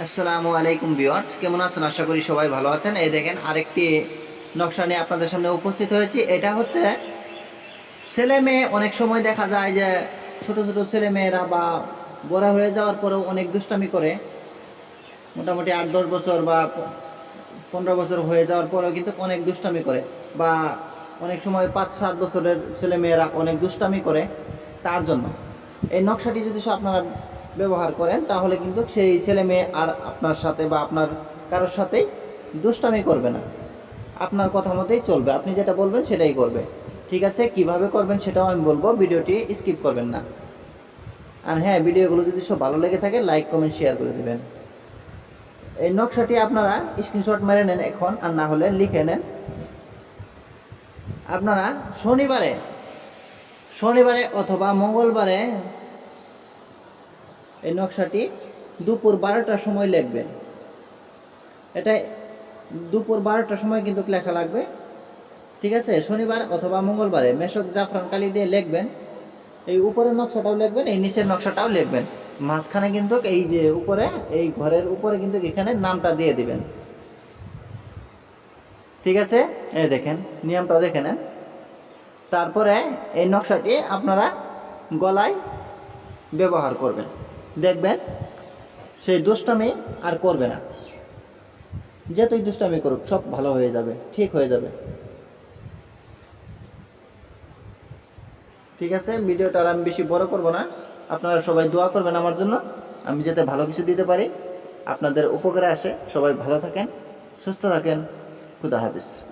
আসসালামু আলাইকুম ভিউয়ার্স, কেমন আছেন? আশা করি সবাই ভালো আছেন। এই দেখেন, আরেকটি নকশা নিয়ে আপনাদের সামনে উপস্থিত হয়েছি। এটা হচ্ছে ছেলে মেয়ে, অনেক সময় দেখা যায় যে ছোট ছোট ছেলে মেয়েরা বা বড় হয়ে যাওয়ার পরেও অনেক দুষ্টামি করে। মোটামুটি আট, দশ বছর বা পনেরো বছর হয়ে যাওয়ার পরেও কিন্তু অনেক দুষ্টামি করে বা অনেক সময় পাঁচ, সাত বছরের ছেলে মেয়েরা অনেক দুষ্টামি করে তার জন্য। এই নকশাটি যদি আপনারা ব্যবহার করেন, তাহলে কিন্তু সেই ছেলে মেয়ে আর আপনার সাথে বা আপনার কারোর সাথেই দুষ্টামি করবে না। আপনার কথা মতোই চলবে, আপনি যেটা বলবেন সেটাই করবে। ঠিক আছে, কীভাবে করবেন সেটাও আমি বলব, ভিডিওটি স্কিপ করবেন না। আর হ্যাঁ ভিডিওগুলো যদি সব ভালো লেগে থাকে, লাইক, কমেন্ট, শেয়ার করে দেবেন। এই নকশাটি আপনারা স্ক্রিনশট মেরে নেন এখন, আর না হলে লিখে নেন। আপনারা শনিবারে শনিবারে অথবা মঙ্গলবারে এই নকশাটি দুপুর বারোটার সময় লিখবেন। এটা দুপুর বারোটার সময় কিন্তু লেখা লাগবে। ঠিক আছে? শনিবার অথবা মঙ্গলবারে মেশক জাফরান কালি দিয়ে লিখবেন। এই উপরের নকশাটাও লিখবেন, এই নিচের নকশাটাও লিখবেন। মাঝখানে কিন্তু এই যে উপরে, এই ঘরের উপরে কিন্তু এখানে নামটা দিয়ে দিবেন। ঠিক আছে? এই দেখেন, নিয়মটা দেখে নেন। তারপরে এই নকশাটি আপনারা গলায় ব্যবহার করবেন। দেখবেন, সেই দোষটা দুষ্টামি আর করবে না। যতই দুষ্টামি করুক, সব ভালো হয়ে যাবে, ঠিক হয়ে যাবে। ঠিক আছে, ভিডিওটা আর আমি বেশি বড় করব না। আপনারা সবাই দোয়া করবেন আমার জন্য। আমি যাতে ভালো কিছু দিতে পারি। আপনাদের উপকারে আসে। সবাই ভালো থাকেন, সুস্থ থাকেন। খুদা হাফিজ।